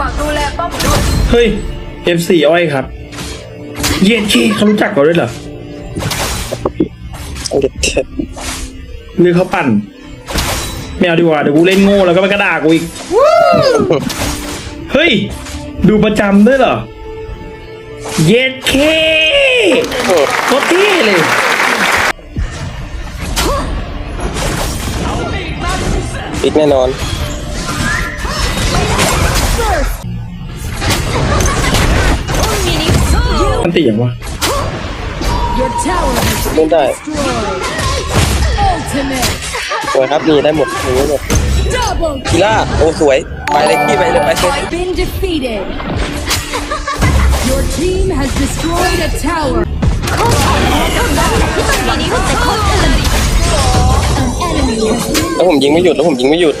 ฝากดูแลป้อมด้วยเฮ้ย F4 อ้อยครับ เย็นขี้เขารู้จักเราด้วยเหรอเด็ดเด็ดหรือเขาปั่นไม่เอาดีกว่าเดี๋ยวกูเล่นโง่แล้วก็ไปกระดากูอีกเฮ้ย ดูประจำด้วยเหรอ เย็ดเคโคตรเท่เลยปิดแน่นอน มันตีอย่างวะ Your tower has เล่นได้ destroyed. Ultimate สวยครับนี่ได้หมดอย่างนี้เลย double กีล่าโอ้สวย ไปเลยขี้ไปเลยไปเลย been defeated. Your team has destroyed a tower. An enemy has been แล้วผมยิงไม่หยุดแล้วผมยิงไม่หยุด